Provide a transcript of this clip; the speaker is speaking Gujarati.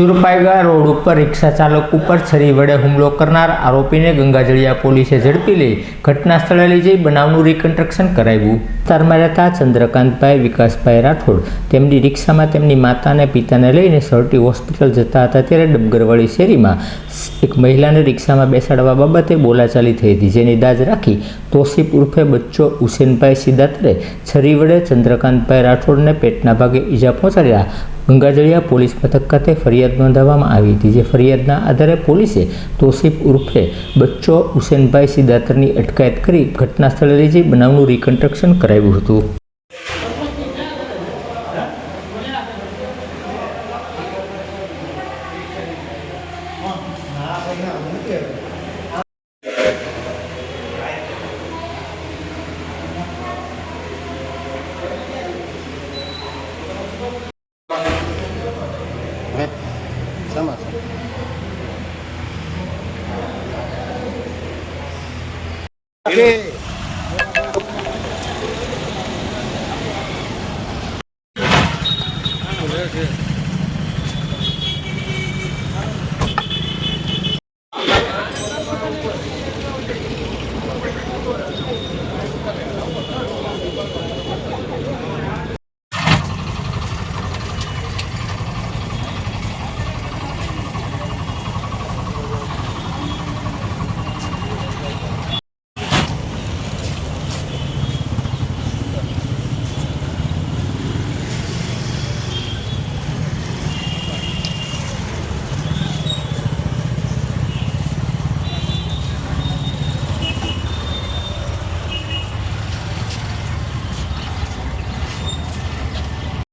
ખજૂરપાઈગા રોડ ઉપર રિક્ષા ચાલક ઉપર છરી વડે હુમલો કરનાર આરોપીને ગંગાજળિયા પોલીસે ઝડપી લઈ ઘટના સ્થળે લઈ જઈ બનાવનું રિકન્સ્ટ્રક્શન કરાવ્યું. વિસ્તારમાં રહેતા ચંદ્રકાંતભાઈ, વિકાસભાઈ રાઠોડ તેમની રિક્ષામાં તેમની માતા અને પિતાને લઈને સરટી હોસ્પિટલ જતા હતા ત્યારે ડબગરવાળી શેરીમાં એક મહિલાને રિક્ષામાં બેસાડવા બાબતે બોલાચાલી થઈ હતી, જેની દાજ રાખી તોસીફ ઉર્ફે બચ્ચો હુસેનભાઈ સિદાતરે છરી વડે ચંદ્રકાંતભાઈ રાઠોડને પેટના ભાગે ઈજા પહોંચાડ્યા ગંગાજળિયા પોલીસ મથક ખાતે ફરિયાદ નોંધાવવામાં આવી હતી, જે ફરિયાદના આધારે પોલીસે તોસીફ ઉર્ફે બચ્ચો હુસેનભાઈ સિદાતરની અટકાયત કરી ઘટના સ્થળે લઈ જઈ બનાવનું રિકન્સ્ટ્રક્શન કરાવ્યું હતું. હે kita masuk oke okay.